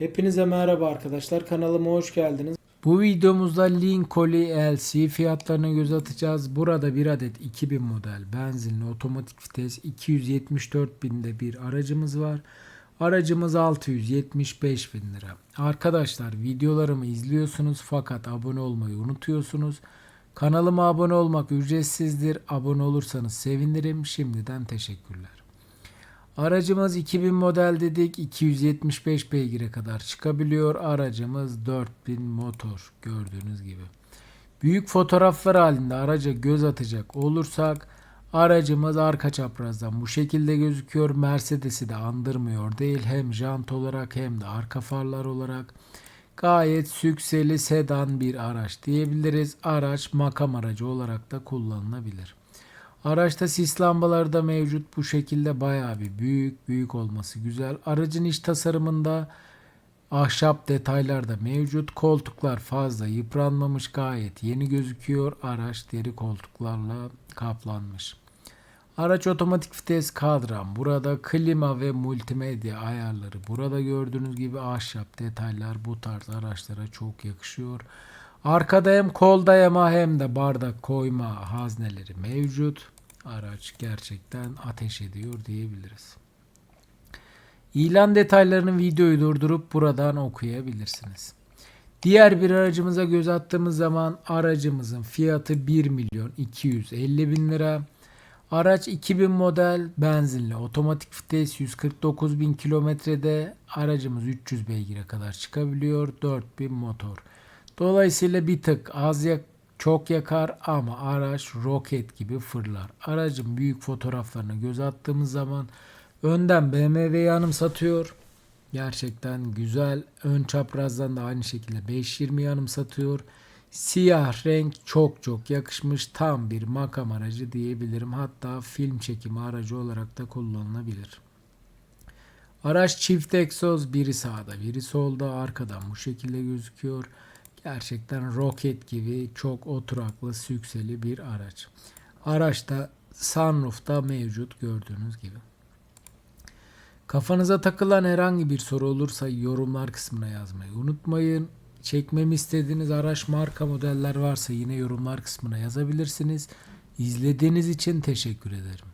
Hepinize merhaba arkadaşlar. Kanalıma hoş geldiniz. Bu videomuzda Lincoln LC fiyatlarına göz atacağız. Burada bir adet 2000 model benzinli otomatik vites 274 binde bir aracımız var. Aracımız 675 bin lira. Arkadaşlar videolarımı izliyorsunuz fakat abone olmayı unutuyorsunuz. Kanalıma abone olmak ücretsizdir. Abone olursanız sevinirim. Şimdiden teşekkürler. Aracımız 2000 model dedik. 275 beygire kadar çıkabiliyor. Aracımız 4000 motor gördüğünüz gibi. Büyük fotoğraflar halinde araca göz atacak olursak aracımız arka çaprazdan bu şekilde gözüküyor. Mercedes'i de andırmıyor değil. Hem jant olarak hem de arka farlar olarak gayet sükseli sedan bir araç diyebiliriz. Araç makam aracı olarak da kullanılabilir. Araçta sis lambaları da mevcut. Bu şekilde bayağı bir büyük, büyük olması güzel. Aracın iç tasarımında ahşap detaylar da mevcut. Koltuklar fazla yıpranmamış, gayet yeni gözüküyor. Araç deri koltuklarla kaplanmış. Araç otomatik vites kadran. Burada klima ve multimedya ayarları. Burada gördüğünüz gibi ahşap detaylar bu tarz araçlara çok yakışıyor. Arkada hem kol dayama hem de bardak koyma hazneleri mevcut. Araç gerçekten ateş ediyor diyebiliriz. İlan detaylarını videoyu durdurup buradan okuyabilirsiniz. Diğer bir aracımıza göz attığımız zaman aracımızın fiyatı 1 milyon 250 bin lira. Araç 2000 model benzinli otomatik vites 149 bin kilometrede aracımız 300 beygire kadar çıkabiliyor 4000 motor. Dolayısıyla bir tık az yak çok yakar ama araç roket gibi fırlar. Aracın büyük fotoğraflarına göz attığımız zaman önden BMW'yi anımsatıyor. Gerçekten güzel. Ön çaprazdan da aynı şekilde 520 anımsatıyor. Siyah renk çok çok yakışmış. Tam bir makam aracı diyebilirim. Hatta film çekimi aracı olarak da kullanılabilir. Araç çift egzoz biri sağda biri solda arkadan bu şekilde gözüküyor. Gerçekten roket gibi çok oturaklı sükseli bir araç. Araçta sunroof'ta mevcut gördüğünüz gibi. Kafanıza takılan herhangi bir soru olursa yorumlar kısmına yazmayı unutmayın. Çekmemi istediğiniz araç marka modeller varsa yine yorumlar kısmına yazabilirsiniz. İzlediğiniz için teşekkür ederim.